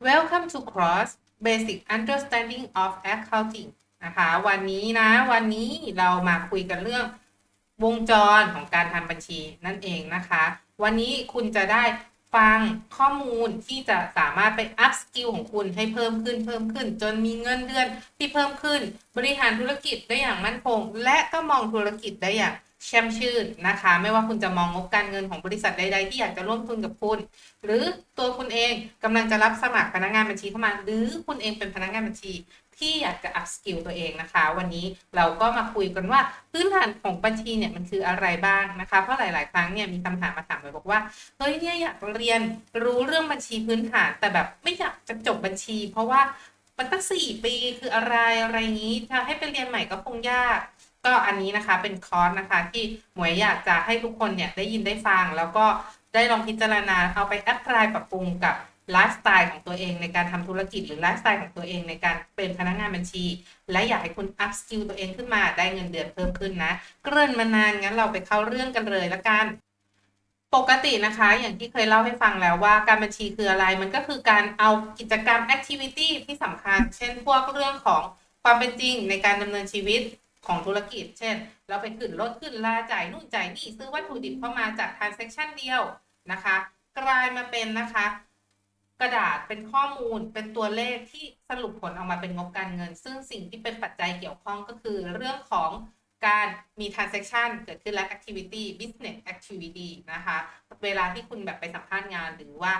Welcome to Cross Basic Understanding of Accounting นะคะ วันนี้นะ วันนี้เรามาคุยกันเรื่องวงจรของการทำบัญชีนั่นเองนะคะ วันนี้คุณจะได้ฟังข้อมูลที่จะสามารถไป up skill ของคุณให้เพิ่มขึ้นเพิ่มขึ้น จนมีเงินเดือนที่เพิ่มขึ้น บริหารธุรกิจได้อย่างมั่นคง และก็มองธุรกิจได้อย่าง แช่มชื่นนะคะ ไม่ว่าคุณจะมองงบการเงินของบริษัทใด ๆ ที่อยากจะร่วมทุนกับคุณ หรือตัวคุณเองกำลังจะรับสมัครพนักงานบัญชีเข้ามา หรือคุณเองเป็นพนักงานบัญชีที่อยากจะ up skill ตัวเองนะคะ วันนี้เราก็มาคุยกันว่าพื้นฐานของบัญชีเนี่ยมันคืออะไรบ้างนะคะ เพราะหลาย ๆ ครั้งเนี่ยมีคำถามมาถามเลยบอกว่าเฮ้ยเนี่ยอยากเรียนรู้เรื่องบัญชีพื้นฐาน แต่แบบไม่อยากจะจบบัญชี เพราะว่ามันตั้งสี่ปีคืออะไรอะไรนี้ถ้าให้ไปเรียนใหม่ก็คงยาก ก็อันนี้นะคะเป็นคอร์สนะคะที่หมวยอยากจะให้ทุกคนเนี่ยได้ยินได้ฟัง แล้วก็ได้ลองพิจารณาเอาไปแอพพลายปรับปรุงกับไลฟ์สไตล์ของตัวเองในการทำธุรกิจหรือไลฟ์สไตล์ของตัวเองในการเป็นพนักงานบัญชี และอยากให้คุณอัพสกิลตัวเองขึ้นมาได้เงินเดือนเพิ่มขึ้นนะเกริ่นมานานงั้นเราไปเข้าเรื่องกันเลยละกันปกตินะคะ อย่างที่เคยเล่าให้ฟังแล้วว่าการบัญชีคืออะไรมันก็คือการเอากิจกรรม activity ที่สำคัญ เช่นพวกเรื่องของความเป็นจริงในการดำเนินชีวิต ของธุรกิจ เช่น เราไปขึ้นรถขึ้นลาจ่ายนู่นจ่ายนี่ซื้อวัตถุดิบเข้ามาจาก transaction เดียวนะคะ กลายมาเป็นนะคะ กระดาษเป็นข้อมูลเป็นตัวเลขที่สรุปผลออกมาเป็นงบการเงิน ซึ่งสิ่งที่เป็นปัจจัยเกี่ยวข้องก็คือเรื่องของการมี transaction เกิดขึ้นและ activity business activity นะคะ เวลาที่คุณแบบไปสัมภาษณ์งานหรือว่า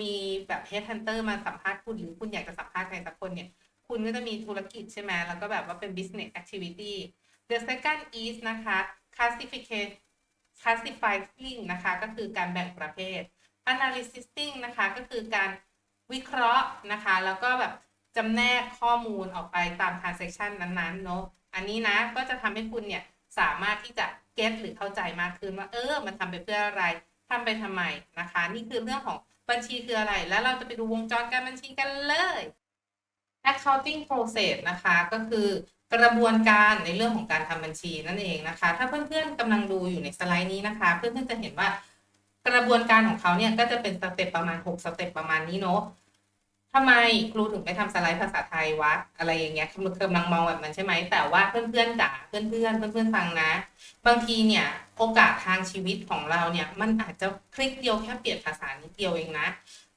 มีแบบ headhunter มาสัมภาษณ์คุณหรือคุณอยากจะสัมภาษณ์ใครสักคนเนี่ย คุณก็จะมีธุรกิจใช่ไหมแล้วก็แบบว่าเป็น business activity the second is นะคะ classification classifying นะคะ ก็คือการแบ่งประเภท analyzing นะคะ ก็คือการวิเคราะห์นะคะ แล้วก็แบบจำแนกข้อมูลออกไปตาม transaction นั้นๆเนาะอันนี้นะก็จะทำให้คุณเนี่ยสามารถที่จะ get หรือเข้าใจมากขึ้นว่าเออ มันทำไปเพื่ออะไรทำไปทำไมนะคะ นี่คือเรื่องของบัญชีคืออะไร แล้วเราจะไปดูวงจรการบัญชีกันเลย accounting process นะคะ ก็คือกระบวนการในเรื่องของการทำบัญชีนั่นเองนะคะ ถ้าเพื่อนๆกำลังดูอยู่ในสไลด์นี้นะคะ เพื่อนๆจะเห็นว่ากระบวนการของเขาเนี่ยก็จะเป็นสเต็ปประมาณ 6 สเต็ปประมาณนี้เนาะทำไมครูถึงไปทำสไลด์ภาษาไทยวะ อะไรอย่างเงี้ยกำลังมองแบบนั้นใช่ไหม แต่ว่าเพื่อนๆจ๋าเพื่อนๆเพื่อนๆฟังนะ บางทีเนี่ยโอกาสทางชีวิตของเราเนี่ยมันอาจจะคลิกเดียวแค่เปลี่ยนภาษานิดเดียวเองนะ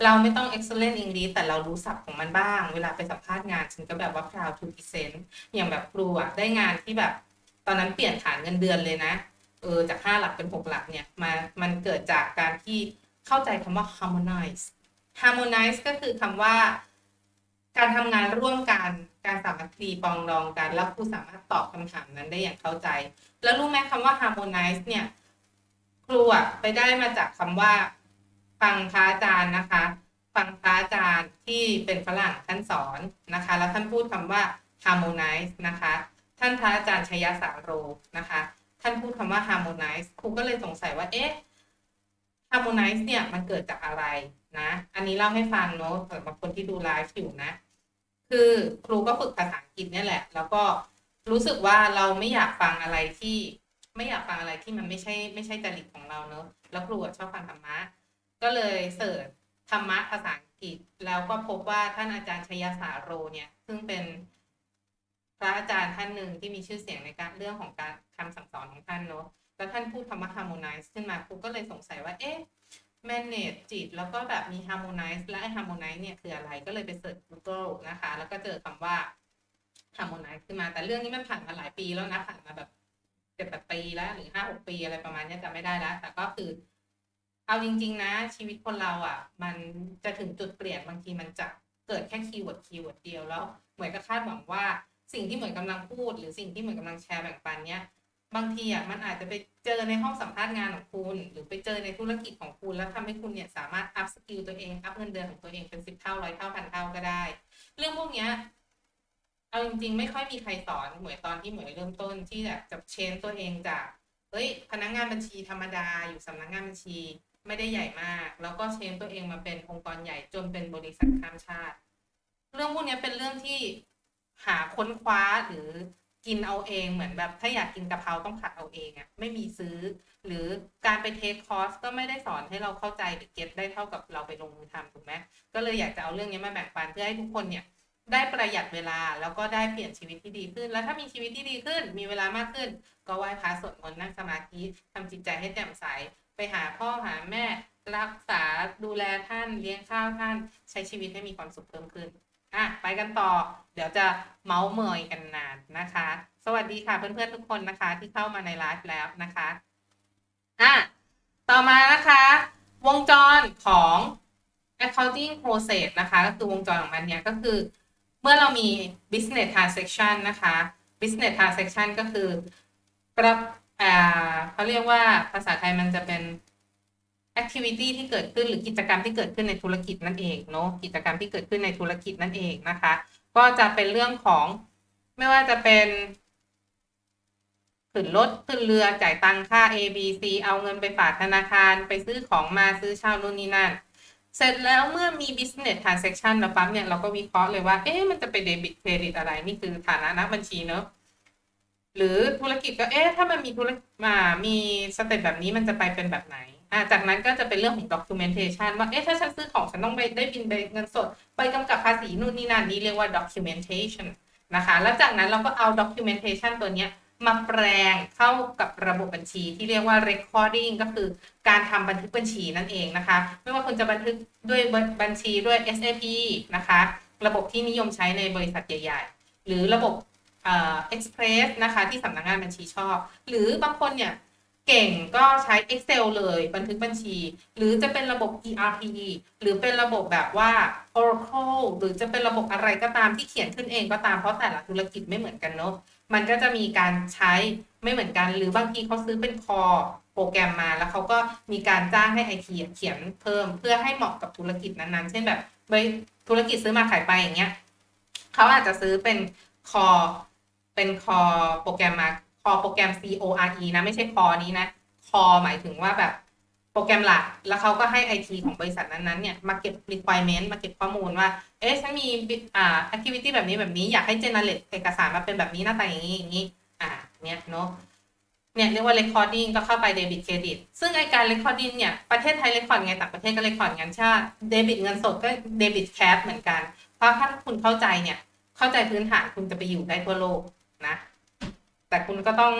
เราไม่ต้อง excellent English แต่เรารู้ศัพท์ของมันบ้าง เวลาไปสัมภาษณ์งาน ฉันก็แบบว่า proud to present อย่างแบบครูอะได้งานที่แบบ ตอนนั้นเปลี่ยนฐานเงินเดือนเลยนะ เออ จากห้าหลักเป็นหกหลักเนี่ย มา มันเกิดจากการที่เข้าใจคำว่า harmonize harmonize ก็คือคำว่า การทำงานร่วมกัน การสามัคคีปองดองกัน แล้วครูสามารถตอบคำถามนั้นได้อย่างเข้าใจ แล้วรู้ไหมคำว่า harmonize เนี่ย ครูอะไปได้มาจากคำว่า ฟังพระอาจารย์นะคะ ฟังพระอาจารย์ที่เป็นฝรั่งท่านสอนนะคะ แล้วท่านพูดคำว่า harmonize นะคะ ท่านพระอาจารย์ชยสาโรนะคะ ท่านพูดคำว่า harmonize ครูก็เลยสงสัยว่าเอ๊ะ harmonize เนี่ยมันเกิดจากอะไรนะ อันนี้เล่าให้ฟังเนาะสำหรับคนที่ดูไลฟ์อยู่นะ คือครูก็ฝึกภาษาอังกฤษเนี่ยแหละ แล้วก็รู้สึกว่าเราไม่อยากฟังอะไรที่ ไม่อยากฟังอะไรที่มันไม่ใช่ไม่ใช่จริตของเราเนอะแล้วครูชอบฟังธรรมะ ก็เลยเสิร์ชธรรมะภาษาอังกฤษ แล้วก็พบว่าท่านอาจารย์ชยสาโรเนี่ย ซึ่งเป็นพระอาจารย์ท่านหนึ่งที่มีชื่อเสียงในการเรื่องของการคำสั่งสอนของท่านเนอะแล้วท่านพูดคำว่า harmonize ขึ้นมาครูก็เลยสงสัยว่าเอ๊ะ manage จิต แล้วก็แบบมี harmonize และไอ้ harmonize เนี่ยคืออะไรก็เลยไปเสิร์ช Google นะคะ แล้วก็เจอคำว่า harmonize ขึ้นมาแต่เรื่องนี้มันผ่านมาหลายปีแล้วนะผ่านมาแบบเจ็ดแปดปีแล้วหรือห้าหกปีอะไรประมาณนี้จำไม่ได้แล้วแต่ก็คือ เอาจริง ๆ นะ ชีวิตคนเราอะ มันจะถึงจุดเปลี่ยนบางทีมันจะเกิดแค่คีย์เวิร์ดคีย์เวิร์ดเดียวแล้วเหมือนกับคาดหวังว่าสิ่งที่เหมือนกำลังพูด หรือสิ่งที่เหมือนกำลังแชร์แบ่งปันเนี้ยบางทีอะมันอาจจะไปเจอในห้องสัมภาษณ์งานของคุณ หรือไปเจอในธุรกิจของคุณ แล้วทำให้คุณเนี่ยสามารถอัพสกิลตัวเองอัพเงินเดือนของตัวเองเป็นสิบเท่าร้อยเท่าพันเท่าก็ได้ เรื่องพวกเนี้ยเอาจริง ๆ ไม่ค่อยมีใครสอนเหมือนตอนที่เหมือนเริ่มต้นที่แบบจะเชนตัวเองจากเฮ้ยพนักงานบัญชีธรรมดาอยู่สำนักงานบัญชี ไม่ได้ใหญ่มาก แล้วก็เชนตัวเองมาเป็นองค์กรใหญ่จนเป็นบริษัทข้ามชาติ เรื่องพวกนี้เป็นเรื่องที่หาค้นคว้าหรือกินเอาเองเหมือนแบบถ้าอยากกินกะเพราต้องผัดเอาเองอะ่ะไม่มีซื้อ หรือการไปเทคคอร์สก็ไม่ได้สอนให้เราเข้าใจหรือเก็ตได้เท่ากับเราไปลงมือทำถูกไหมก็เลยอยากจะเอาเรื่องนี้มาแบ่งปันเพื่อให้ทุกคนเนี่ย ได้ประหยัดเวลาแล้วก็ได้เปลี่ยนชีวิตที่ดีขึ้น แล้วถ้ามีชีวิตที่ดีขึ้น มีเวลามากขึ้น ก็ไหว้พระสวดมนต์นั่งสมาธิทำจิตใจให้แจ่มใส ไปหาพ่อหาแม่รักษาดูแลท่านเลี้ยงข้าวท่านใช้ชีวิตให้มีความสุขเพิ่มขึ้นอะไปกันต่อ เดี๋ยวจะเมาส์เมยกันนานนะคะ สวัสดีค่ะเพื่อนๆทุกคนนะคะ ที่เข้ามาในไลฟ์แล้วนะคะอะต่อมานะคะ วงจรของ accounting process นะคะ ก็คือวงจรของมันเนี่ยก็คือ เมื่อเรามี business transaction นะคะ business transaction ก็คือประ อ่าเขาเรียกว่าภาษาไทยมันจะเป็น activity ที่เกิดขึ้นหรือกิจกรรมที่เกิดขึ้นในธุรกิจนั่นเองเนาะกิจกรรมที่เกิดขึ้นในธุรกิจนั่นเองนะคะ ก็จะเป็นเรื่องของไม่ว่าจะเป็นขึ้นรถขึ้นเรือจ่ายตังค่า A B C เอาเงินไปฝากธนาคาร ไปซื้อของมาซื้อเช่านู่นนี่นั่น เสร็จแล้วเมื่อมี business transaction แล้วปั๊บเนี่ยเราก็วิเคราะห์เลยว่า เอ๊ะมันจะไปเดบิตเครดิตอะไร นี่คือฐานะนักบัญชีเนอะ หรือธุรกิจก็เอ๊ะถ้ามันมีธุรมามีสเต็ปแบบนี้มันจะไปเป็นแบบไหนอ่าจากนั้นก็จะเป็นเรื่องของ documentation ว่าเอ๊ะถ้าฉันซื้อของฉันต้องไปได้บินเงินสด ไปกำกับภาษีนู่นนี่นั่นนี่เรียกว่า documentation นะคะ แล้วจากนั้นเราก็เอา documentation ตัวเนี้ยมาแปลงเข้ากับระบบบัญชีที่เรียกว่า recording ก็คือการทำบันทึกบัญชีนั่นเองนะคะ ไม่ว่าคุณจะบันทึกด้วยบัญชีด้วย SAP นะคะ ระบบที่นิยมใช้ในบริษัทใหญ่ ๆ หรือระบบ เอ่อ Express นะคะ ที่สำนักงานบัญชีชอบ หรือบางคนเนี่ยเก่งก็ใช้ Excel เลยบันทึกบัญชี หรือจะเป็นระบบ ERP หรือเป็นระบบแบบว่า Oracle หรือจะเป็นระบบอะไรก็ตามที่เขียนขึ้นเองก็ตามเพราะแต่ละธุรกิจไม่เหมือนกันเนาะมันก็จะมีการใช้ไม่เหมือนกัน หรือบางทีเขาซื้อเป็นคอโปรแกรมมาแล้วเขาก็มีการจ้างให้ไอทีเขียนเพิ่มเพื่อให้เหมาะกับธุรกิจนั้นๆ เช่นแบบธุรกิจซื้อมาขายไปอย่างเงี้ยเขาอาจจะซื้อเป็นคอ เป็นคอโปรแกรมมาคอโปรแกรม C O R E นะ ไม่ใช่คอนี้นะ คอหมายถึงว่าแบบโปรแกรมหลัก แล้วเขาก็ให้ไอทีของบริษัทนั้นๆเนี่ยมาเก็บ requirement มาเก็บข้อมูลว่า เอ๊ะฉันมีอ่า activity แบบนี้แบบนี้อยากให้ generate เอกสารมาเป็นแบบนี้หน้าตาอย่างนี้อย่างนี้อ่าเนี่ยเนาะเนี่ยเรียกว่า recording ก็เข้าไป debit credit ซึ่งไอการ recording เนี่ยประเทศไทย record ไงต่างประเทศก็ record งั้นใช่ debit เงินสดก็ debit cash เหมือนกัน เพราะถ้าคุณเข้าใจเนี่ยเข้าใจพื้นฐานคุณจะไปอยู่ได้ทั่วโลก นะ แต่คุณก็ต้อง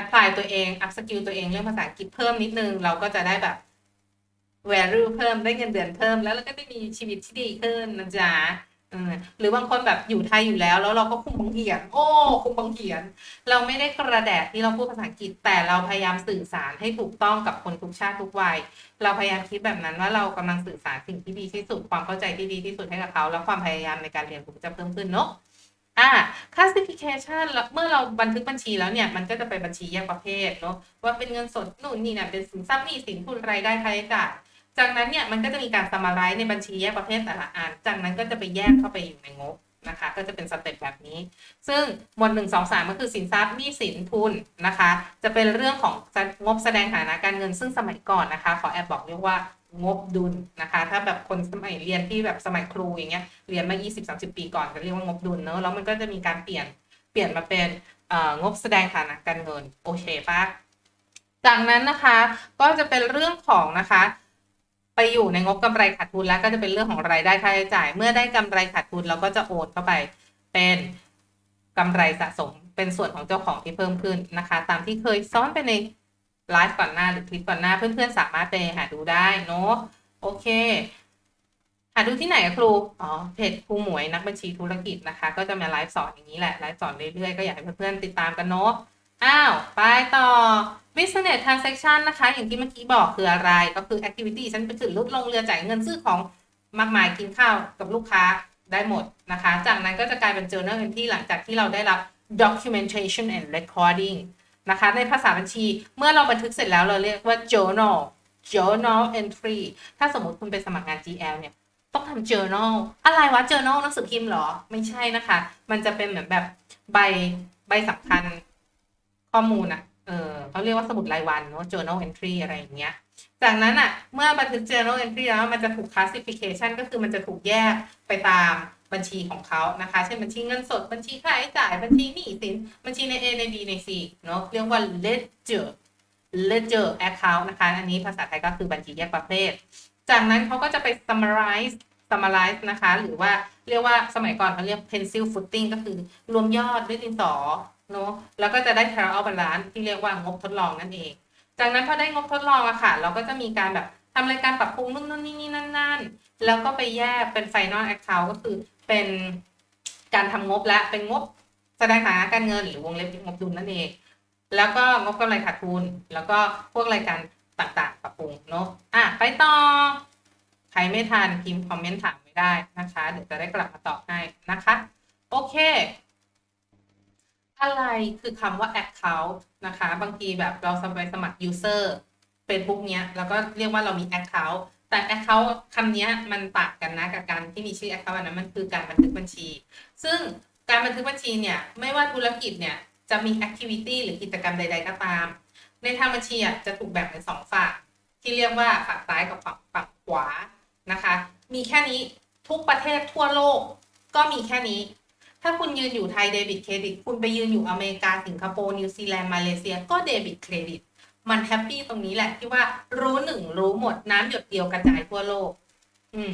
apply ตัวเอง up skill ตัวเองเรื่องภาษาอังกฤษเพิ่มนิดนึง เราก็จะได้แบบ value เพิ่มได้เงินเดือนเพิ่ม แล้วเราก็ได้มีชีวิตที่ดีขึ้นนะจ๊ะหรือบางคนแบบอยู่ไทยอยู่แล้ว แล้วเราก็คุมบังเหียน โอ้ คุมบังเหียน เราไม่ได้กระแดดที่เราพูดภาษาอังกฤษ แต่เราพยายามสื่อสารให้ถูกต้องกับคนทุกชาติทุกวัย เราพยายามคิดแบบนั้นว่าเรากำลังสื่อสารสิ่งที่ดีที่สุด ความเข้าใจที่ดีที่สุดให้กับเขา แล้วความพยายามในการเรียนรู้จะเพิ่มขึ้นเนาะ อ่า classification เมื่อเราบันทึกบัญชีแล้วเนี่ย มันก็จะไปบัญชีแยกประเภทเนาะว่าเป็นเงินสดนู่นนี่เนี่ยเป็นสินทรัพย์หนี้สินทุนรายได้ค่าใช้จ่ายจากนั้นเนี่ยมันก็จะมีการสมาไรในบัญชีแยกประเภทแต่ละอันจากนั้นก็จะไปแยกเข้าไปอยู่ในงบนะคะ ก็จะเป็นสเต็ปแบบนี้ ซึ่งหมวดหนึ่งสองสามก็คือสินทรัพย์หนี้สินทุนนะคะ จะเป็นเรื่องของงบแสดงฐานะการเงินซึ่งสมัยก่อนนะคะ ขอแอบบอกเรียกว่า งบดุลนะคะ ถ้าแบบคนสมัยเรียนที่แบบสมัยครูอย่างเงี้ยเรียนมา 20-30 ปีก่อนก็เรียกว่างบดุลเนอะแล้วมันก็จะมีการเปลี่ยนเปลี่ยนมาเป็นงบแสดงฐานะการเงินโอเคปะจากนั้นนะคะก็จะเป็นเรื่องของนะคะ ไปอยู่ในงบกำไรขาดทุนแล้วก็จะเป็นเรื่องของรายได้ค่าใช้จ่าย เมื่อได้กำไรขาดทุนเราก็จะโอนเข้าไปเป็นกำไรสะสมเป็นส่วนของเจ้าของที่เพิ่มขึ้นนะคะ ตามที่เคยซ้อนไปใน ไลฟ์ก่อนหน้าหรือคลิปก่อนหน้าเพื่อนๆสามารถไปหาดูได้เนาะโอเค หาดูที่ไหนครูอ๋อเพจครูหมวยนักบัญชีธุรกิจนะคะ ก็จะมาไลฟ์สอนอย่างนี้แหละไลฟ์สอนเรื่อยๆก็อยากให้เพื่อนๆติดตามกันเนาะอ้าว ไปต่อ business transaction นะคะ อย่างที่เมื่อกี้บอกคืออะไรก็คือ activity ฉันไปขึ้นรถลงเรือจ่ายเงินซื้อของมากมายกินข้าวกับลูกค้าได้หมดนะคะ จากนั้นก็จะกลายเป็น journal entry หลังจากที่เราได้รับ documentation and recording นะคะ ในภาษาบัญชีเมื่อเราบันทึกเสร็จแล้วเราเรียกว่า journal journal entry ถ้าสมมติคุณไปสมัครงาน GL เนี่ย ต้องทำ journal อะไรวะ journal หนังสือพิมพ์หรอ ไม่ใช่นะคะ มันจะเป็นเหมือนแบบใบใบสำคัญข้อมูลอะเออเขาเรียกว่าสมุดรายวันเนาะ journal entry อะไรอย่างเงี้ย จากนั้นอะเมื่อบันทึก journal entry แล้วมันจะถูก classification ก็คือมันจะถูกแยกไปตาม บัญชีของเขานะคะ เช่นบัญชีเงินสดบัญชีค่าใช้จ่ายบัญชีหนี้สินบัญชีใน A ใน B ใน C เนาะเรียกว่า ledger ledger account นะคะ อันนี้ภาษาไทยก็คือบัญชีแยกประเภท จากนั้นเขาก็จะไป summarize summarize นะคะ หรือว่าเรียกว่าสมัยก่อนเขาเรียก pencil footing ก็คือรวมยอดด้วยดินสอเนาะแล้วก็จะได้ trial balance ที่เรียกว่างบทดลองนั่นเอง จากนั้นพอได้งบทดลองอะค่ะ เราก็จะมีการแบบทำรายการปรับปรุงนู่นนู่นนี่นี่นั่นนั่นแล้วก็ไปแยกเป็น final account ก็คือ เป็นการทำงบและเป็นงบแสดงฐานะการเงินหรือวงเล็บงบดุลนั่นเอง แล้วก็งบกำไรขาดทุน แล้วก็พวกรายการต่างๆ ปรับปรุงเนาะอะไปต่อ ใครไม่ทันพิมพ์คอมเมนต์ถามไม่ได้นะคะ เดี๋ยวจะได้กลับมาตอบให้นะคะ โอเค อะไรคือคำว่า account นะคะ บางทีแบบเราสมัครสมัคร user Facebook เนี้ย แล้วก็เรียกว่าเรามี account แต่ account คำนี้มันต่างกันนะกับการที่มีชื่อ account อันนั้นมันคือการบันทึกบัญชี ซึ่งการบันทึกบัญชีเนี่ยไม่ว่าธุรกิจเนี่ยจะมี activity หรือกิจกรรมใด ๆ ก็ตาม ในทางบัญชีอะจะถูกแบ่งเป็นสองฝั่งที่เรียกว่าฝั่งซ้ายกับฝั่งฝั่งขวานะคะ มีแค่นี้ทุกประเทศทั่วโลกก็มีแค่นี้ ถ้าคุณยืนอยู่ไทยเดบิตเครดิต คุณไปยืนอยู่อเมริกาสิงคโปร์นิวซีแลนด์มาเลเซีย ก็เดบิตเครดิต มันแฮปปี้ตรงนี้แหละที่ว่ารู้หนึ่งรู้หมดน้ำหยดเดียวกระจายทั่วโลก อืม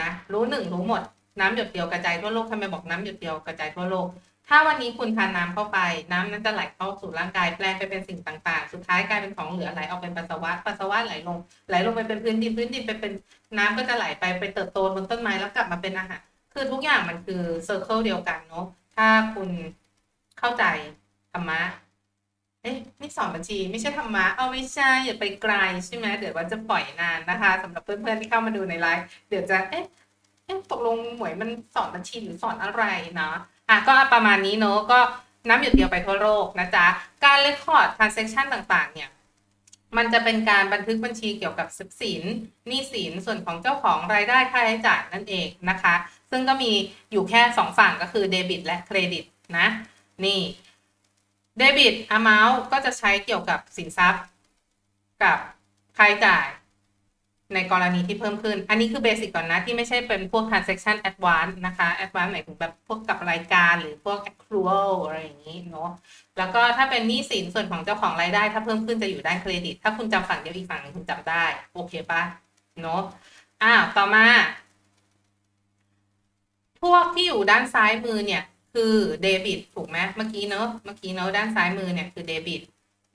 นะรู้หนึ่งรู้หมด น้ำหยดเดียวกระจายทั่วโลกทำไมบอกน้ำหยดเดียวกระจายทั่วโลก ถ้าวันนี้คุณทานน้ำเข้าไป น้ำนั้นจะไหลเข้าสู่ร่างกายแปลงไปเป็นสิ่งต่างๆ สุดท้ายกลายเป็นของเหลือไหลออกเป็นปัสสาวะปัสสาวะไหลลง ไหลลงไปเป็นพื้นดินพื้นดินไปเป็นน้ำก็จะไหลไปไปเติบโตบนต้นไม้แล้วกลับมาเป็นอาหารคือทุกอย่างมันคือเซอร์เคิลเดียวกันเนาะถ้าคุณเข้าใจธรรมะ เอ๊ะนี่สอนบัญชีไม่ใช่ธรรมะเอาไม่ใช่อย่าไปไกลใช่ไหมเดี๋ยวว่าจะปล่อยนานนะคะสำหรับเพื่อนๆที่เข้ามาดูในไลฟ์เดี๋ยวจะเอ๊ะเอ๊ะตกลงหมวยมันสอนบัญชีหรือสอนอะไรเนาะอะก็ประมาณนี้เนอะก็น้ำหยดเดียวไปทั่วโลกนะจ๊ะการเลคคอร์ดทรานเซ็คชันต่างๆ เนี่ยมันจะเป็นการบันทึกบัญชีเกี่ยวกับทรัพย์สินหนี้สินส่วนของเจ้าของรายได้ค่าใช้จ่ายนั่นเองนะคะ ซึ่งก็มีอยู่แค่สองฝั่งก็คือเดบิตและเครดิตนะนี่ เดบิต amount ก็จะใช้เกี่ยวกับสินทรัพย์ กับค่าใช้จ่าย ในกรณีที่เพิ่มขึ้น อันนี้คือเบสิกก่อนนะ ที่ไม่ใช่เป็นพวก transaction advance นะคะ advance หมายถึงแบบพวกกับรายการหรือพวก accrual อะไรอย่างนี้เนาะแล้วก็ถ้าเป็นหนี้สินส่วนของเจ้าของรายได้ ถ้าเพิ่มขึ้นจะอยู่ด้านเครดิต ถ้าคุณจำฝั่งเดียวอีกฝั่งหนึ่งคุณจำได้ โอเคปะเนาะอ้าวต่อมา พวกที่อยู่ด้านซ้ายมือเนี่ย คือเดบิตถูกไหมเมื่อกี้เนอะเมื่อกี้เนอะด้านซ้ายมือเนี่ยคือเดบิต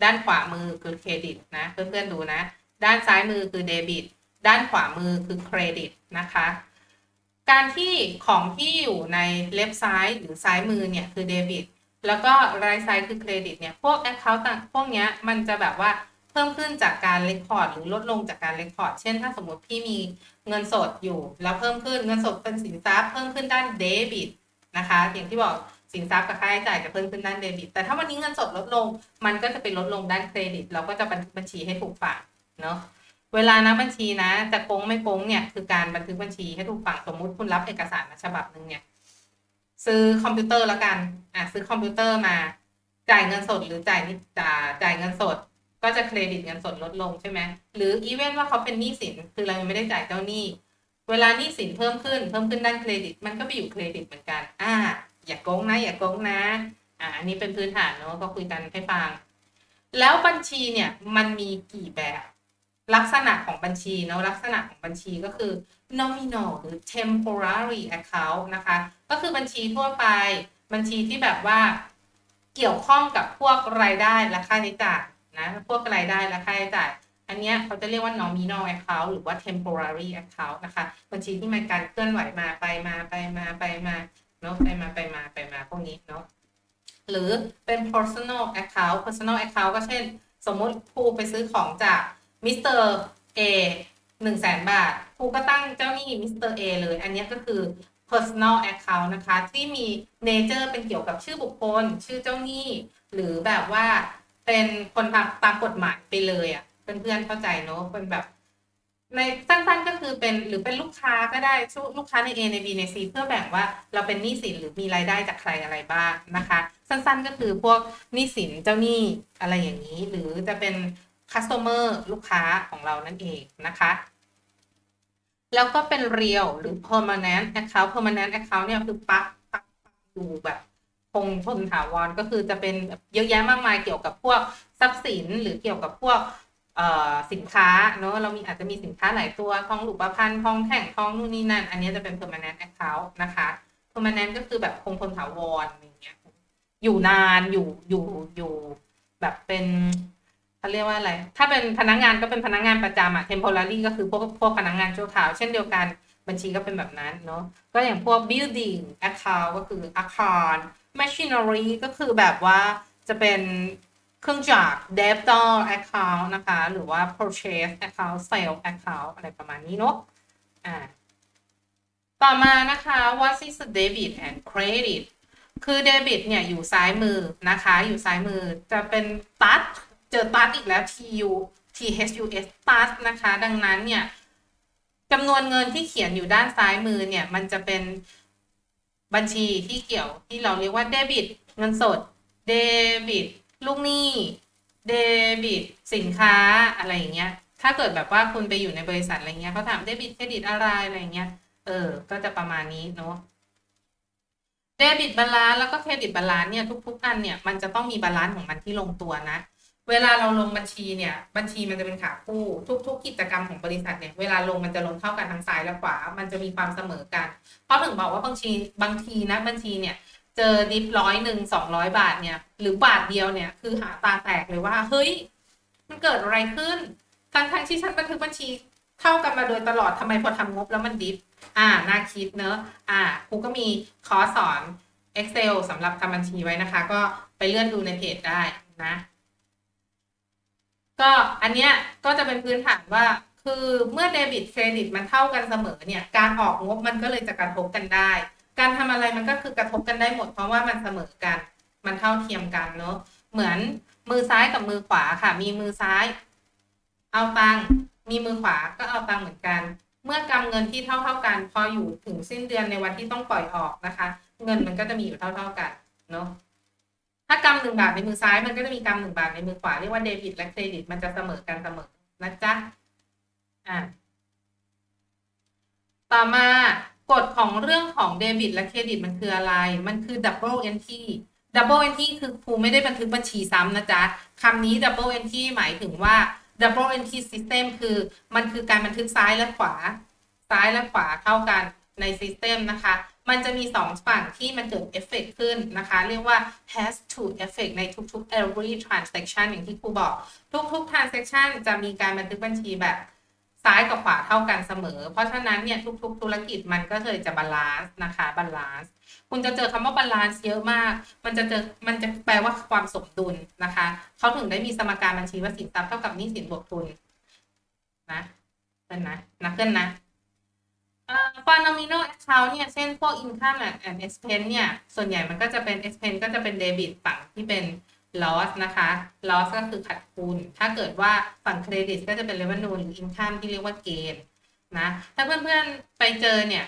ด้านขวามือคือเครดิตนะ เพื่อนๆดูนะ ด้านซ้ายมือคือเดบิตด้านขวามือคือเครดิตนะคะ การที่ของที่อยู่ในเล็บซ้ายหรือซ้ายมือเนี่ยคือเดบิตแล้วก็รายซ้ายคือเครดิตเนี่ยพวก Account ต่างพวกเนี้ยมันจะแบบว่าเพิ่มขึ้นจากการเลคคอร์ดหรือลดลงจากการเลคคอร์ดเช่น ถ้าสมมติพี่มีเงินสดอยู่ แล้วเพิ่มขึ้นเงินสดเป็นสินทรัพย์เพิ่มขึ้นด้านเดบิต นะคะ อย่างที่บอกสินทรัพย์กับค่าใช้จ่ายจะเพิ่มขึ้นด้านเดบิต แต่ถ้าวันนี้เงินสดลดลง มันก็จะไปลดลงด้านเครดิต เราก็จะบันทึกบัญชีให้ถูกฝั่งเนาะ เวลานับบัญชีนะจะโกงไม่โกงเนี่ยคือการบันทึกบัญชีให้ถูกฝั่งสมมุติคุณรับเอกสารมาฉบับหนึ่งเนี่ยซื้อคอมพิวเตอร์แล้วกัน อะซื้อคอมพิวเตอร์มา จ่ายเงินสดหรือจ่ายนิจ่าจ่ายเงินสด ก็จะเครดิตเงินสดลดลงใช่ไหมหรืออีเวนต์ว่าเขาเป็นหนี้สิน คือเราไม่ได้จ่ายเจ้าหนี้ เวลาหนี้สินเพิ่มขึ้น เพิ่มขึ้นด้านเครดิต มันก็ไปอยู่เครดิตเหมือนกัน อ่า อย่าโกงนะ อย่าโกงนะ อ่า อันนี้เป็นพื้นฐานเนาะ ก็คุยกันให้ฟัง แล้วบัญชีเนี่ย มันมีกี่แบบ ลักษณะของบัญชีเนาะ ลักษณะของบัญชีก็คือ nominal หรือ temporary account นะคะ ก็คือบัญชีทั่วไป บัญชีที่แบบว่า เกี่ยวข้องกับพวกรายได้และค่าใช้จ่ายนะ พวกรายได้และค่าใช้จ่าย อันเนี้ยเขาจะเรียกว่า nominal account หรือว่า temporary account นะคะบัญชีที่มีการเคลื่อนไหวมาไปมาไปมาไปมาเนาะไปมาไปมาไปมาพวกนี้เนาะหรือเป็น personal account personal account ก็เช่น สมมุติครูไปซื้อของจากมิสเตอร์เอหนึ่งแสนบาทครูก็ตั้งเจ้าหนี้มิสเตอร์เอเลย อันเนี้ยก็คือ personal account นะคะ ที่มี nature เป็นเกี่ยวกับชื่อบุคคล ชื่อเจ้าหนี้ หรือแบบว่าเป็นคนตามตามกฎหมายไปเลยอะ เพื่อนๆเข้าใจเนอะเป็นแบบ ในสั้นๆก็คือเป็นหรือเป็นลูกค้าก็ได้ช่ลูกค้าใน A ใน B ใน C เพื่อแบ่งว่าเราเป็นหนี้สินหรือมีรายได้จากใครอะไรบ้างนะคะ สั้นๆก็คือพวกหนี้สินเจ้าหนี้อะไรอย่างนี้ หรือจะเป็น customer ลูกค้าของเรานั่นเองนะคะแล้วก็เป็น real หรือ permanent account permanent account เนี่ยคือปักปักปักอยู่แบบคงทนถาวรก็คือจะเป็นเยอะแยะมากมายเกี่ยวกับพวกทรัพย์สินหรือเกี่ยวกับพวก สินค้าเนอะเรามีอาจจะมีสินค้าหลายตัวทองหลุปรพันทองแท่งทองนู่นนี่นั่น อันนี้จะเป็น permanent account นะคะ permanent ก็คือแบบคงทนถาวรอย่างเงี้ยอยู่นานอยู่อยู่อยู่แบบเป็นเขาเรียกว่าอะไร ถ้าเป็นพนักงานก็เป็นพนักงานประจำอะ temporary ก็คือพวกพวกพนักงานชั่วคราวเช่นเดียวกันบัญชีก็เป็นแบบนั้นเนาะก็อย่างพวก building account ก็คืออาคาร machinery ก็คือแบบว่าจะเป็น เครื่องจักร debtor account นะคะ หรือว่า purchase account sale account อะไรประมาณนี้เนาะอ่าต่อมานะคะ what is debit and credit คือเดบิตเนี่ยอยู่ซ้ายมือนะคะ อยู่ซ้ายมือจะเป็นตัดเจอตัดอีกแล้ว tu t h u s ตัดนะคะ ดังนั้นเนี่ยจำนวนเงินที่เขียนอยู่ด้านซ้ายมือเนี่ย มันจะเป็นบัญชีที่เกี่ยวที่เราเรียกว่าเดบิตเงินสดเดบิต ลูกหนี้เดบิตสินค้าอะไรอย่างเงี้ย ถ้าเกิดแบบว่าคุณไปอยู่ในบริษัทอะไรเงี้ยเขาถามเดบิตเครดิตอะไรอะไรเงี้ย เออ ก็จะประมาณนี้เนาะเดบิตบาลานซ์แล้วก็เครดิตบาลานซ์เนี่ยทุกๆอันเนี่ยมันจะต้องมีบาลานซ์ของมันที่ลงตัวนะ เวลาเราลงบัญชีเนี่ย บัญชีมันจะเป็นขาคู่ ทุก ๆ กิจกรรมของบริษัทเนี่ยเวลาลงมันจะลงเท่ากันทั้งซ้ายและขวา มันจะมีความเสมอกัน เพราะถึงบอกว่าบางทีบางทีนะบัญชีเนี่ย เจอดิฟร้อยหนึ่งสองร้อยบาทเนี่ย หรือบาทเดียวเนี่ย คือหาตาแตกเลยว่า เฮ้ย มันเกิดอะไรขึ้นทั้งทั้งที่ฉันบันทึกบัญชีเท่ากันมาโดยตลอดทำไมพอทำงบแล้วมันดิฟอ่าน่าคิดเนอะอ่าครูก็มีคอร์สสอน Excel สำหรับทำบัญชีไว้นะคะ ก็ไปเลื่อนดูในเพจได้นะ ก็อันเนี้ยก็จะเป็นพื้นฐานว่าคือเมื่อเดบิตเครดิตมันเท่ากันเสมอเนี่ย การออกงบมันก็เลยจะกระทบกันได้ การทำอะไรมันก็คือกระทบกันได้หมด เพราะว่ามันเสมอกัน มันเท่าเทียมกันเนอะเหมือนมือซ้ายกับมือขวาค่ะ มีมือซ้าย เอาตังมีมือขวาก็เอาตังเหมือนกัน เมื่อกำเงินที่เท่าเท่ากัน พออยู่ถึงสิ้นเดือนในวันที่ต้องปล่อยออกนะคะ เงินมันก็จะมีอยู่เท่าเท่ากันเนาะถ้ากำหนึ่งบาทในมือซ้ายมันก็จะมีกำหนึ่งบาทในมือขวาเรียกว่าเดบิตและเครดิตมันจะเสมอกันเสมอนะจ๊ะอ่าต่อมา กฎของเรื่องของเดบิตและเครดิตมันคืออะไร มันคือ double entry double entry คือครูไม่ได้บันทึกบัญชีซ้ำนะจ๊ะคำนี้ double entry หมายถึงว่า double entry system คือมันคือการบันทึกซ้ายและขวา ซ้ายและขวาเท่ากันใน system นะคะ มันจะมีสองฝั่งที่มันเกิดเอฟเฟกขึ้นนะคะ เรียกว่า has to effect ในทุกๆ every transaction อย่างที่ครูบอก ทุกๆ transaction จะมีการบันทึกบัญชีแบบ ซ้ายกับขวาเท่ากันเสมอ เพราะฉะนั้นเนี่ยทุก ๆ ธุรกิจมันก็เลยจะบาลานซ์นะคะบาลานซ์คุณจะเจอคำว่าบาลานซ์เยอะมาก มันจะเจอ มันจะแปลว่าความสมดุลนะคะ เขาถึงได้มีสมการบัญชีว่าสินทรัพย์เท่ากับหนี้สินบวกทุนนะเพื่อนนะนะเพื่อนนะเอ่อ phenomenal account เนี่ย เช่นพวก income and expense เนี่ย ส่วนใหญ่มันก็จะเป็น expense ก็จะเป็น debit ฝั่งที่เป็น loss นะคะ loss ก็คือขาดทุน ถ้าเกิดว่าฝั่ง credit ก็จะเป็น revenue หรือ income ที่เรียกว่า gain นะ ถ้าเพื่อนๆไปเจอเนี่ย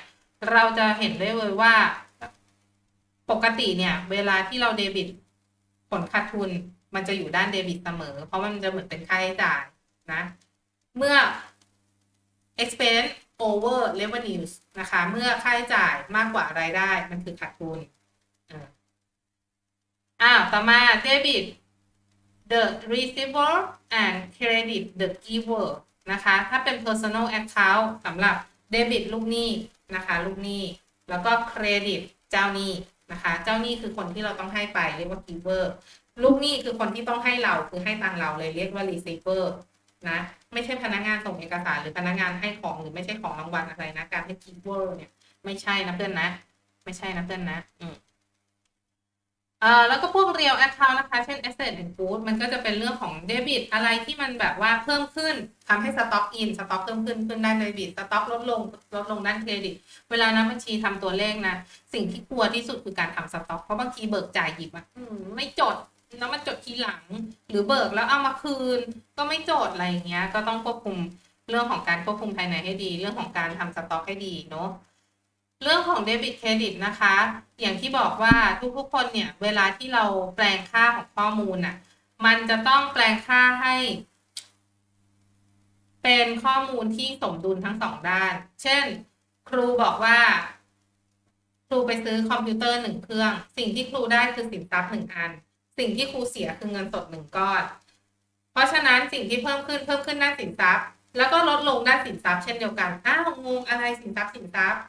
เราจะเห็นได้เลยว่า ปกติเนี่ย เวลาที่เราเดบิตผลขาดทุนมันจะอยู่ด้านเดบิตเสมอ เพราะมันจะเหมือนเป็นค่าใช้จ่ายนะ เมื่อ expense over revenues นะคะ เมื่อค่าใช้จ่ายมากกว่ารายได้มันคือขาดทุน อ้าวต่อมา debit the receiver and credit the giver นะคะ ถ้าเป็น personal account สำหรับ debit ลูกหนี้นะคะ ลูกหนี้ แล้วก็ credit เจ้าหนี้นะคะ เจ้าหนี้คือคนที่เราต้องให้ไปเรียกว่า giver ลูกหนี้คือคนที่ต้องให้เราคือให้ตังเราเลยเรียกว่า receiver นะ ไม่ใช่พนักงานส่งเอกสารหรือพนักงานให้ของหรือไม่ใช่ของรางวัลอะไรนะ การให้ giver เนี่ย ไม่ใช่นะเพื่อนนะ ไม่ใช่นะเพื่อนนะ อืม เอ่อแล้วก็พวก real account นะคะ เช่น asset and good มันก็จะเป็นเรื่องของ debit อะไรที่มันแบบว่าเพิ่มขึ้นทำให้ stock in stock เพิ่มขึ้นขึ้นด้าน debit stock ลดลงลดลงด้านเครดิต เวลานักบัญชีทำตัวเลขนะ สิ่งที่กลัวที่สุดคือการทำสต็อก เพราะบางทีเบิกจ่ายหยิบอะไม่จดแล้วมาจดทีหลัง หรือเบิกแล้วเอามาคืน ก็ไม่จดอะไรอย่างเงี้ย ก็ต้องควบคุมเรื่องของการควบคุมภายในให้ดี เรื่องของการทำสต็อกให้ดีเนาะ เรื่องของเดบิตเครดิตนะคะ อย่างที่บอกว่าทุกๆคนเนี่ยเวลาที่เราแปลงค่าของข้อมูลน่ะมันจะต้องแปลงค่าให้ เป็นข้อมูลที่สมดุลทั้งสองด้าน เช่น ครูบอกว่า ครูไปซื้อคอมพิวเตอร์หนึ่งเครื่อง สิ่งที่ครูได้คือสินทรัพย์หนึ่งอัน สิ่งที่ครูเสียคือเงินสดหนึ่งก้อน เพราะฉะนั้นสิ่งที่เพิ่มขึ้นเพิ่มขึ้นด้านสินทรัพย์ แล้วก็ลดลงด้านสินทรัพย์เช่นเดียวกันอ้าวงงอะไรสินทรัพย์สินทรัพย์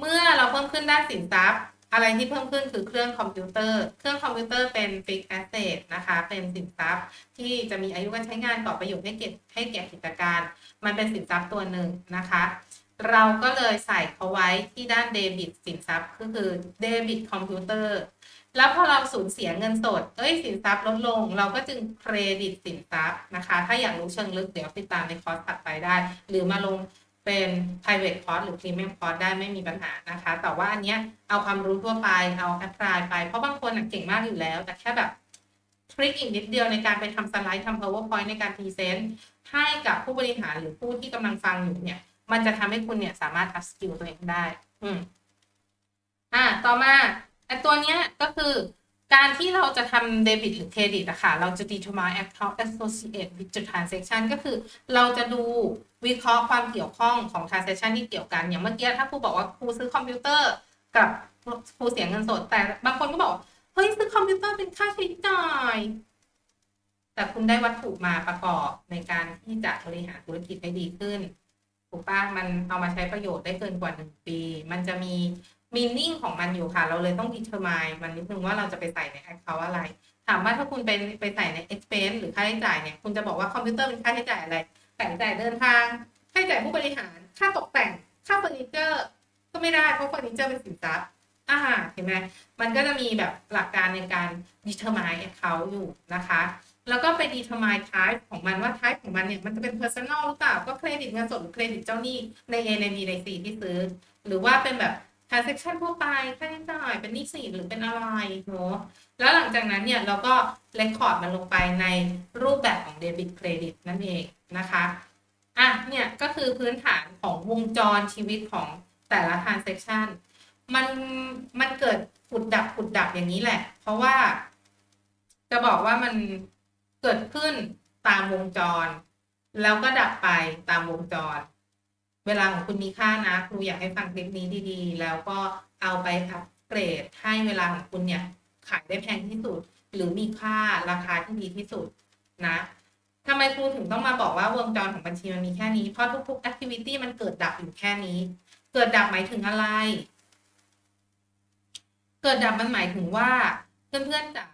เมื่อเราเพิ่มขึ้นด้านสินทรัพย์ อะไรที่เพิ่มขึ้นคือเครื่องคอมพิวเตอร์ เครื่องคอมพิวเตอร์เป็น fixed asset นะคะ เป็นสินทรัพย์ที่จะมีอายุการใช้งานต่อประโยชน์ให้เก็บให้แก่กิจการ มันเป็นสินทรัพย์ตัวหนึ่งนะคะ เราก็เลยใส่เขาไว้ที่ด้านเดบิตสินทรัพย์ก็คือเดบิตคอมพิวเตอร์แล้วพอเราสูญเสียเงินสด เอ้ยสินทรัพย์ลดลง เราก็จึงเครดิตสินทรัพย์นะคะ ถ้าอยากรู้เชิงลึกเดี๋ยวติดตามในคอร์สถัดไปได้ หรือมาลง เป็น private course หรือ premium course ได้ไม่มีปัญหานะคะ แต่ว่าอันเนี้ยเอาความรู้ทั่วไปเอา apply ไป เพราะบางคนน่ะเก่งมากอยู่แล้ว แต่แค่แบบทริคอีกนิดเดียวในการไปทำสไลด์ทำ powerpoint ในการพรีเซนต์ให้กับผู้บริหารหรือผู้ที่กำลังฟังอยู่เนี่ย มันจะทำให้คุณเนี่ยสามารถ up skill ตัวเองได้ อืมอ่า ต่อมาไอ้ตัวเนี้ยก็คือ การที่เราจะทำเดบิตหรือเครดิตอะค่ะ เราจะ determine account associate with the transaction ก็คือเราจะดูวิเคราะห์ความเกี่ยวข้องของ transaction ที่เกี่ยวกัน อย่างเมื่อกี้ถ้าครูบอกว่าครูซื้อคอมพิวเตอร์กับครูเสียเงินสด แต่บางคนก็บอก เฮ้ย ซื้อคอมพิวเตอร์เป็นค่าใช้จ่าย แต่คุณได้วัตถุมาประกอบในการที่จะบริหารธุรกิจให้ดีขึ้นถูกปะมันเอามาใช้ประโยชน์ได้เกินกว่าหนึ่งปี มันจะมี มีนิ่งของมันอยู่ค่ะ เราเลยต้องดีเทอร์มายมันนิดนึงว่าเราจะไปใส่ในแอคเคาท์อะไร ถามว่าถ้าคุณไปไปใส่ใน expense หรือค่าใช้จ่ายเนี่ย คุณจะบอกว่าคอมพิวเตอร์เป็นค่าใช้จ่ายอะไรค่าใช้จ่ายเดินทาง ค่าใช้จ่ายผู้บริหาร ค่าตกแต่ง ค่าเฟอร์นิเจอร์ ก็ไม่ได้เพราะเฟอร์นิเจอร์เป็นสินทรัพย์อ่าเห็นไหมมันก็จะมีแบบหลักการในการ determine account อยู่นะคะแล้วก็ไป determine type ของมันว่า type ของมันเนี่ยมันจะเป็น personal หรือเปล่าก็เครดิตเงินสดหรือเครดิตเจ้าหนี้ใน A ใน B ใน C ที่ซื้อ หรือว่าเป็นแบบ transaction ทั่วไปค่าใช้จ่ายเป็นหนี้สินหรือเป็นอะไรเนาะแล้วหลังจากนั้นเนี่ยเราก็ record มันลงไปในรูปแบบของ debit credit นั่นเองนะคะอะเนี่ยก็คือพื้นฐานของวงจรชีวิตของแต่ละ transaction มันมันเกิดขุดดับขุดดับอย่างนี้แหละ เพราะว่า จะบอกว่ามันเกิดขึ้นตามวงจร แล้วก็ดับไปตามวงจร เวลาของคุณมีค่านะครูอยากให้ฟังคลิปนี้ดีๆ แล้วก็เอาไปอัปเกรดให้เวลาของคุณเนี่ยขายได้แพงที่สุด หรือมีค่าราคาที่ดีที่สุดนะทำไมครูถึงต้องมาบอกว่าวงจรของบัญชีมันมีแค่นี้ เพราะทุกๆ activity มันเกิดดับอยู่แค่นี้ เกิดดับหมายถึงอะไร เกิดดับมันหมายถึงว่าเพื่อนๆจ๋า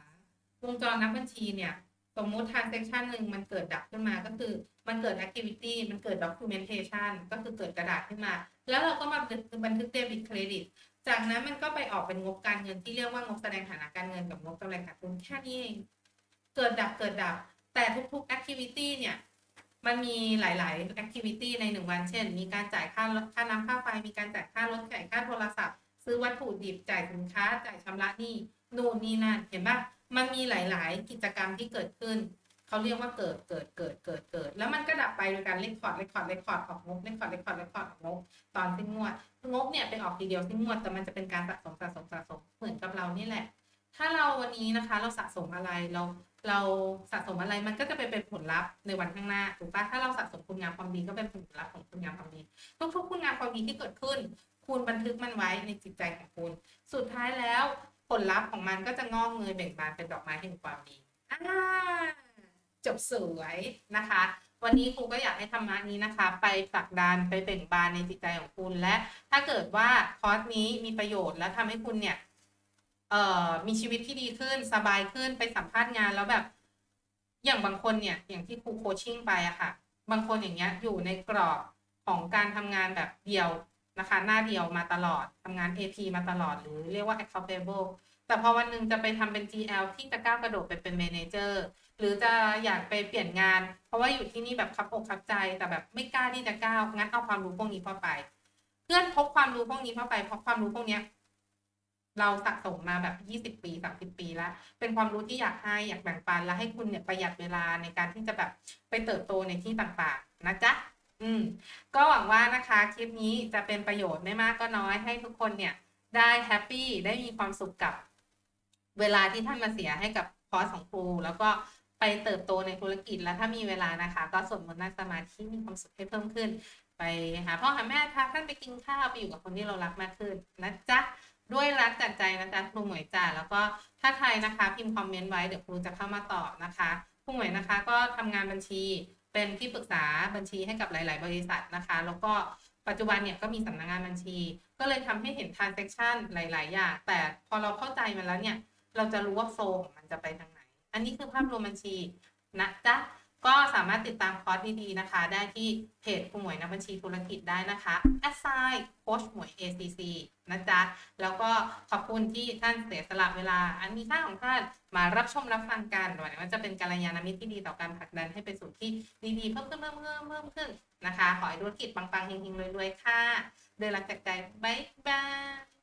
วงจรนักบัญชีเนี่ย สมมุติ transaction หนึ่งมันเกิดดับขึ้นมาก็คือ มันเกิด activity มันเกิด documentation ก็คือเกิดกระดาษขึ้นมา แล้วเราก็มาบันทึกเดบิตเครดิต จากนั้นมันก็ไปออกเป็นงบการเงินที่เรียกว่างบแสดงฐานะการเงินกับงบกำไรขาดทุนแค่นี้เอง เกิดดับเกิดดับ แต่ทุกๆ activity เนี่ย มันมีหลาย ๆ activity ในหนึ่งวัน เช่น มีการจ่ายค่าค่าน้ำค่าไฟ มีการจ่ายค่ารถจ่ายค่าโทรศัพท์ ซื้อวัตถุดิบ จ่ายสินค้า จ่ายชำระหนี้นู่นนี่นั่น เห็นปะมันมีหลาย ๆ กิจกรรมที่เกิดขึ้น เขาเรียกว่าเกิดเกิดเกิดเกิดเกิด แล้วมันก็ดับไปโดยการเลคคอร์ดเลคคอร์ดเลคคอร์ดออกงบเลคคอร์ดเลคคอร์ดเลคคอร์ดออกงบตอนสิ้นงวดงบเนี่ยเป็นออกทีเดียวสิ้นงวดแต่มันจะเป็นการสะสมสะสมสะสมเหมือนกับเรานี่แหละ ถ้าเราวันนี้นะคะ เราสะสมอะไรเราเราสะสมอะไรมันก็จะไปเป็นผลลัพธ์ในวันข้างหน้าถูกปะถ้าเราสะสมคุณงามความดีก็เป็นผลลัพธ์ของคุณงามความดีทุกๆคุณงามความดีที่เกิดขึ้น คุณบันทึกมันไว้ในจิตใจของคุณ สุดท้ายแล้ว ผลลัพธ์ของมันก็จะงอกเงยเบ่งบานเป็นดอกไม้แห่งความดีอ่า จบสวยนะคะ วันนี้ครูก็อยากให้ธรรมะนี้นะคะ ไปผลักดันไปเบ่งบานในจิตใจของคุณและ ถ้าเกิดว่าคอร์สนี้มีประโยชน์และทำให้คุณเนี่ยเอ่อมีชีวิตที่ดีขึ้นสบายขึ้นไปสัมภาษณ์งานแล้วแบบ อย่างบางคนเนี่ย อย่างที่ครูโคชชิ่งไปอะค่ะ บางคนอย่างเงี้ยอยู่ในกรอบของการทำงานแบบเดียวนะคะ หน้าเดียวมาตลอดทำงาน AP มาตลอดหรือเรียกว่า accountable แต่พอวันหนึ่งจะไปทำเป็น GL ที่จะก้าวกระโดดไปเป็น manager หรือจะอยากไปเปลี่ยนงาน เพราะว่าอยู่ที่นี่แบบคับอกคับใจ แต่แบบไม่กล้าที่จะก้าวงั้นเอาความรู้พวกนี้เข้าไป เพื่อนพกความรู้พวกนี้เข้าไปเพราะความรู้พวกเนี้ยเราสะสมมาแบบยี่สิบปีสามสิบปีแล้ว เป็นความรู้ที่อยากให้อยากแบ่งปันและให้คุณเนี่ยประหยัดเวลาในการที่จะแบบไปเติบโตในที่ต่างๆ นะจ๊ะ อืม ก็หวังว่านะคะคลิปนี้จะเป็นประโยชน์ไม่มากก็น้อยให้ทุกคนเนี่ยได้แฮปปี้ได้มีความสุขกับ เวลาที่ท่านมาเสียให้กับคอร์สของครู แล้วก็ไปเติบโตในธุรกิจแล้วถ้ามีเวลานะคะ ก็สวดมนต์นั่งสมาธิมีความสุขให้เพิ่มขึ้น ไปหาพ่อหาแม่พาท่านไปกินข้าวไปอยู่กับคนที่เรารักมากขึ้นนะจ๊ะด้วยรักจากใจนะจ๊ะครูหมวยจ่าแล้วก็ถ้าใครนะคะ พิมพ์คอมเมนต์ไว้เดี๋ยวครูจะเข้ามาตอบนะคะครูหมวยนะคะก็ทำงานบัญชีเป็นที่ปรึกษาบัญชีให้กับหลาย ๆ บริษัทนะคะ แล้วก็ปัจจุบันเนี่ยก็มีสำนักงานบัญชี ก็เลยทำให้เห็น transaction หลาย ๆ อย่างแต่พอเราเข้าใจมันแล้วเนี่ย เราจะรู้ว่าโฟล์ของมันจะไปทางไหน อันนี้คือภาพรวมบัญชีนะจ๊ะก็สามารถติดตามคอร์สดีๆนะคะ ได้ที่เพจคุณหมวยนักบัญชีธุรกิจได้นะคะ assign โค้ชหมวย ACC นะจ๊ะ แล้วก็ขอบคุณที่ท่านเสียสละเวลา อันมีค่าของท่านมารับชมรับฟังกันหวังว่าจะเป็นกัลยาณมิตรที่ดีต่อการผลักดันให้ไปสู่ที่ดีๆ เพิ่มขึ้นเพิ่มขึ้นเพิ่มขึ้นนะคะ ขอให้ธุรกิจปังๆเฮงๆรวยๆ ค่ะโดยหลังจากใจบ๊ายบาย